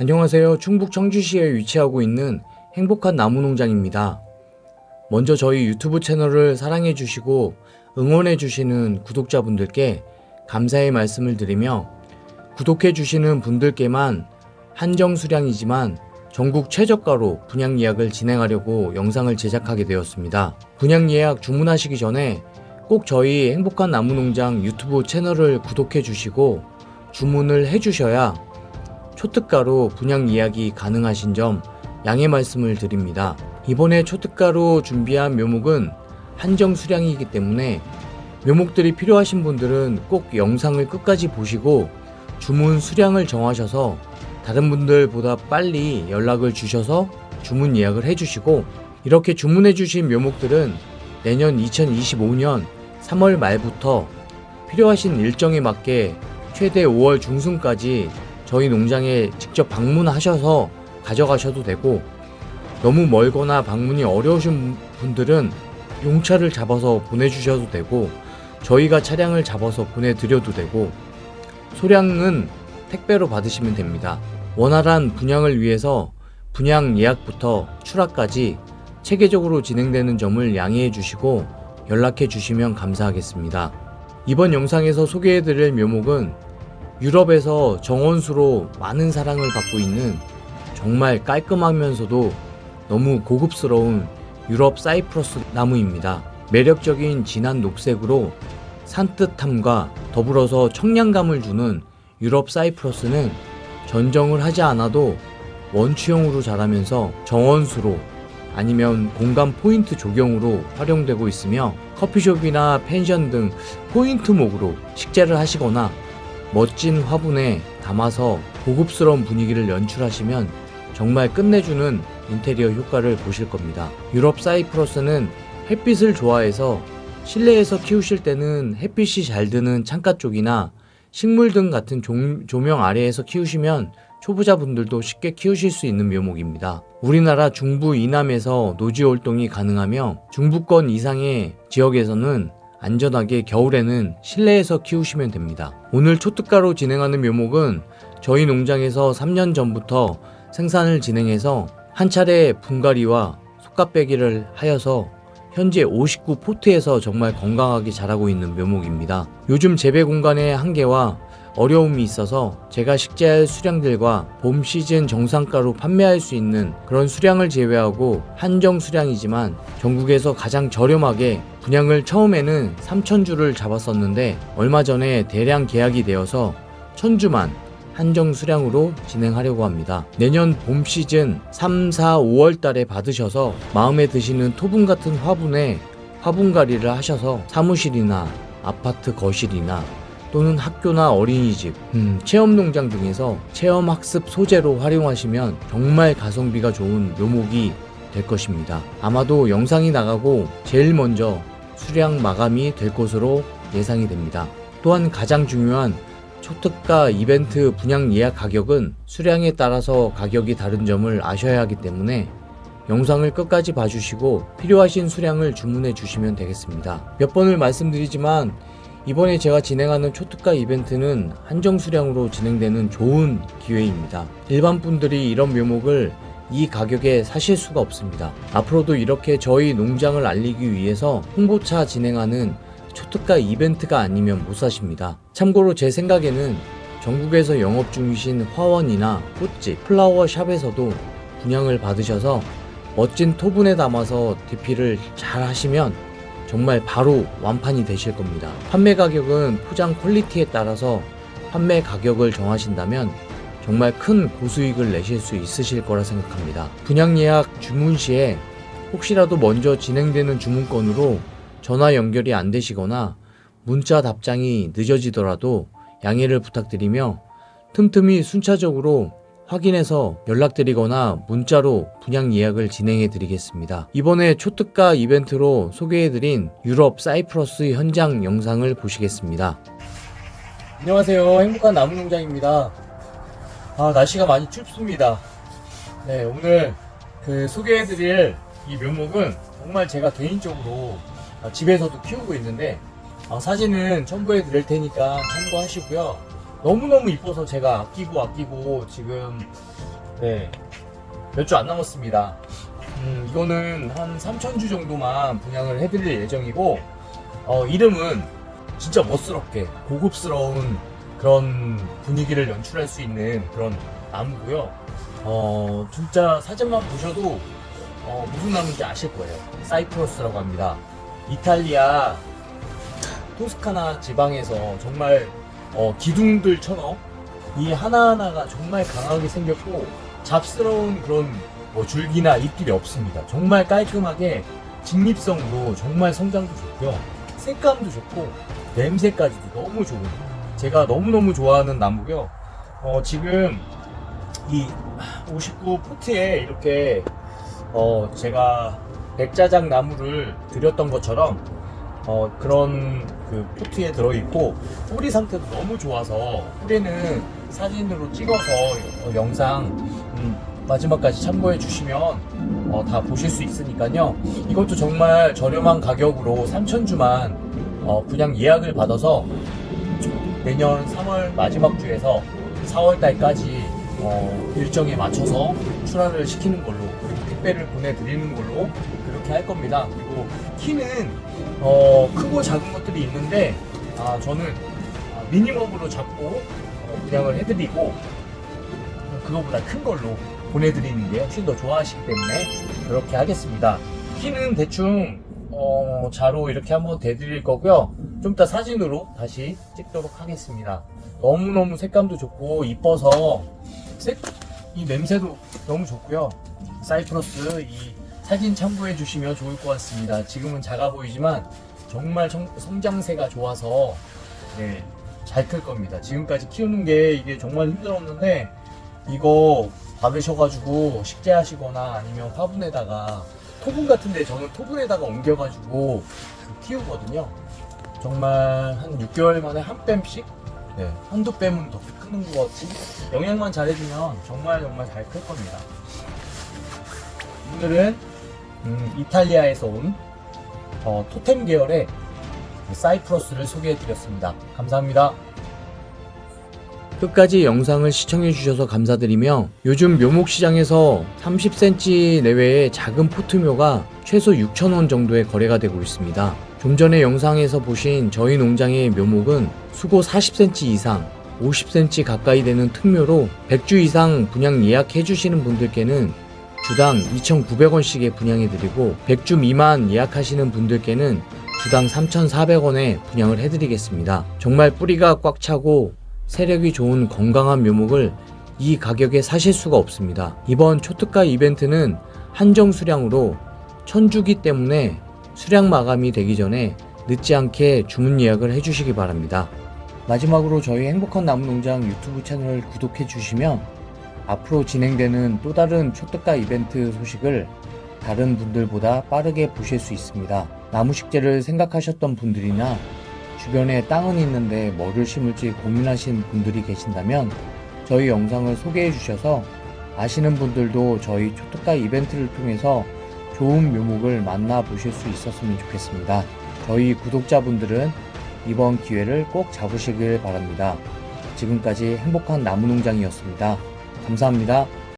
안녕하세요. 충북 청주시에 위치하고 있는 행복한 나무 농장입니다. 먼저 저희 유튜브 채널을 사랑해 주시고 응원해 주시는 구독자분들께 감사의 말씀을 드리며 구독해 주시는 분들께만 한정 수량이지만 전국 최저가로 분양 예약을 진행하려고 영상을 제작하게 되었습니다. 분양 예약 주문하시기 전에 꼭 저희 행복한 나무 농장 유튜브 채널을 구독해 주시고 주문을 해 주셔야 초특가로 분양 예약이 가능하신 점 양해 말씀을 드립니다. 이번에 초특가로 준비한 묘목은 한정 수량이기 때문에 묘목들이 필요하신 분들은 꼭 영상을 끝까지 보시고 주문 수량을 정하셔서 다른 분들보다 빨리 연락을 주셔서 주문 예약을 해주시고 이렇게 주문해 주신 묘목들은 내년 2025년 3월 말부터 필요하신 일정에 맞게 최대 5월 중순까지 저희 농장에 직접 방문하셔서 가져가셔도 되고 너무 멀거나 방문이 어려우신 분들은 용차를 잡아서 보내주셔도 되고 저희가 차량을 잡아서 보내드려도 되고 소량은 택배로 받으시면 됩니다. 원활한 분양을 위해서 분양 예약부터 출하까지 체계적으로 진행되는 점을 양해해 주시고 연락해 주시면 감사하겠습니다. 이번 영상에서 소개해 드릴 묘목은 유럽에서 정원수로 많은 사랑을 받고 있는 정말 깔끔하면서도 너무 고급스러운 유럽 사이프러스 나무입니다. 매력적인 진한 녹색으로 산뜻함과 더불어서 청량감을 주는 유럽 사이프러스는 전정을 하지 않아도 원추형으로 자라면서 정원수로 아니면 공간 포인트 조경으로 활용되고 있으며 커피숍이나 펜션 등 포인트 목으로 식재를 하시거나 멋진 화분에 담아서 고급스러운 분위기를 연출하시면 정말 끝내주는 인테리어 효과를 보실 겁니다. 유럽 사이프러스는 햇빛을 좋아해서 실내에서 키우실 때는 햇빛이 잘 드는 창가 쪽이나 식물 등 같은 종- 조명 아래에서 키우시면 초보자분들도 쉽게 키우실 수 있는 묘목입니다. 우리나라 중부 이남에서 노지 활동이 가능하며 중부권 이상의 지역에서는 안전하게 겨울에는 실내에서 키우시면 됩니다. 오늘 초특가로 진행하는 묘목은 저희 농장에서 3년 전부터 생산을 진행해서 한 차례 분갈이와 속가빼기를 하여서 현재 59 포트에서 정말 건강하게 자라고 있는 묘목입니다. 요즘 재배 공간의 한계와 어려움이 있어서 제가 식재할 수량들과 봄 시즌 정상가로 판매할 수 있는 그런 수량을 제외하고 한정 수량이지만 전국에서 가장 저렴하게 분양을 처음에는 3,000주를 잡았었는데 얼마 전에 대량 계약이 되어서 1,000주만 한정 수량으로 진행하려고 합니다. 내년 봄 시즌 3, 4, 5월 달에 받으셔서 마음에 드시는 토분 같은 화분에 화분갈이를 하셔서 사무실이나 아파트 거실이나 또는 학교나 어린이집, 음, 체험농장 등에서 체험학습 소재로 활용하시면 정말 가성비가 좋은 묘목이 될 것입니다. 아마도 영상이 나가고 제일 먼저 수량 마감이 될 것으로 예상이 됩니다. 또한 가장 중요한 초특가 이벤트 분양 예약 가격은 수량에 따라서 가격이 다른 점을 아셔야 하기 때문에 영상을 끝까지 봐주시고 필요하신 수량을 주문해 주시면 되겠습니다. 몇 번을 말씀드리지만 이번에 제가 진행하는 초특가 이벤트는 한정 수량으로 진행되는 좋은 기회입니다. 일반 분들이 이런 묘목을 이 가격에 사실 수가 없습니다. 앞으로도 이렇게 저희 농장을 알리기 위해서 홍보차 진행하는 초특가 이벤트가 아니면 못 사십니다. 참고로 제 생각에는 전국에서 영업 중이신 화원이나 꽃집, 플라워 샵에서도 분양을 받으셔서 멋진 토분에 담아서 DP를 잘 하시면 정말 바로 완판이 되실 겁니다. 판매 가격은 포장 퀄리티에 따라서 판매 가격을 정하신다면 정말 큰 고수익을 내실 수 있으실 거라 생각합니다. 분양 예약 주문 시에 혹시라도 먼저 진행되는 주문건으로 전화 연결이 안 되시거나 문자 답장이 늦어지더라도 양해를 부탁드리며 틈틈이 순차적으로 확인해서 연락드리거나 문자로 분양 예약을 진행해 드리겠습니다. 이번에 초특가 이벤트로 소개해 드린 유럽 사이프러스 현장 영상을 보시겠습니다. 안녕하세요. 행복한 나무 농장입니다. 아, 날씨가 많이 춥습니다. 네, 오늘 그 소개해 드릴 이 묘목은 정말 제가 개인적으로 아, 집에서도 키우고 있는데 아, 사진은 첨부해 드릴 테니까 참고하시고요. 너무너무 이뻐서 제가 아끼고 아끼고 지금 네, 몇 주 안 남았습니다. 음, 이거는 한 3,000주 정도만 분양을 해드릴 예정이고 어, 이름은 진짜 멋스럽게 고급스러운 그런 분위기를 연출할 수 있는 그런 나무고요. 어, 진짜 사진만 보셔도 어, 무슨 나무인지 아실 거예요. 사이프러스라고 합니다. 이탈리아 토스카나 지방에서 정말 어, 기둥들처럼 이 하나하나가 정말 강하게 생겼고 잡스러운 그런 뭐 줄기나 잎들이 없습니다. 정말 깔끔하게 직립성으로 정말 성장도 좋고요. 색감도 좋고 냄새까지도 너무 좋은 제가 너무너무 좋아하는 나무고요. 어, 지금 이 59 포트에 이렇게 어, 제가 백자작 나무를 드렸던 것처럼 어, 그런 그 포트에 들어있고 뿌리 상태도 너무 좋아서 뿌리는 사진으로 찍어서 어, 영상 음, 마지막까지 참고해 주시면 어, 다 보실 수 있으니까요. 이것도 정말 저렴한 가격으로 3,000주만 어, 분양 예약을 받아서 내년 3월 마지막 주에서 4월 달까지 어, 일정에 맞춰서 출하를 시키는 걸로 택배를 보내드리는 걸로 그렇게 할 겁니다. 그리고 키는 어, 크고 작은 것들이 있는데 아, 저는 아, 미니멈으로 잡고 어, 분양을 해드리고 그거보다 큰 걸로 보내드리는 게 훨씬 더 좋아하시기 때문에 그렇게 하겠습니다. 키는 대충 어, 자로 이렇게 한번 대드릴 거고요. 좀 이따 사진으로 다시 찍도록 하겠습니다. 너무너무 색감도 좋고 이뻐서 색, 이 냄새도 너무 좋고요. 사이프러스 이 사진 참고해 주시면 좋을 것 같습니다. 지금은 작아 보이지만 정말 성, 성장세가 좋아서 네, 잘 클 겁니다. 지금까지 키우는 게 이게 정말 힘들었는데 이거 받으셔가지고 식재하시거나 아니면 화분에다가 토분 같은데 저는 토분에다가 옮겨가지고 그 키우거든요. 정말 한 6개월 만에 한 뺨씩 네, 한두 뺨은 더 크는 것 같이 영양만 잘해주면 정말 정말 잘 클 겁니다. 오늘은 음, 이탈리아에서 온 어, 토템 계열의 그 사이프러스를 소개해드렸습니다. 감사합니다. 끝까지 영상을 시청해주셔서 감사드리며 요즘 묘목 시장에서 30cm 내외의 작은 포트묘가 최소 6,000원 정도의 거래가 되고 있습니다. 좀 전에 영상에서 보신 저희 농장의 묘목은 수고 40cm 이상, 50cm 가까이 되는 특묘로 100주 이상 분양 예약해주시는 분들께는 주당 2,900원씩에 분양해드리고 100주 미만 예약하시는 분들께는 주당 3,400원에 분양을 해드리겠습니다. 정말 뿌리가 꽉 차고 세력이 좋은 건강한 묘목을 이 가격에 사실 수가 없습니다. 이번 초특가 이벤트는 한정 수량으로 천주기 때문에 수량 마감이 되기 전에 늦지 않게 주문 예약을 해주시기 바랍니다. 마지막으로 저희 행복한 나무 농장 유튜브 채널을 구독해 주시면 앞으로 진행되는 또 다른 초특가 이벤트 소식을 다른 분들보다 빠르게 보실 수 있습니다. 나무 식재를 생각하셨던 분들이나 주변에 땅은 있는데 뭐를 심을지 고민하신 분들이 계신다면 저희 영상을 소개해 주셔서 아시는 분들도 저희 초특가 이벤트를 통해서 좋은 묘목을 만나 보실 수 있었으면 좋겠습니다. 저희 구독자분들은 이번 기회를 꼭 잡으시길 바랍니다. 지금까지 행복한 나무농장이었습니다. 감사합니다.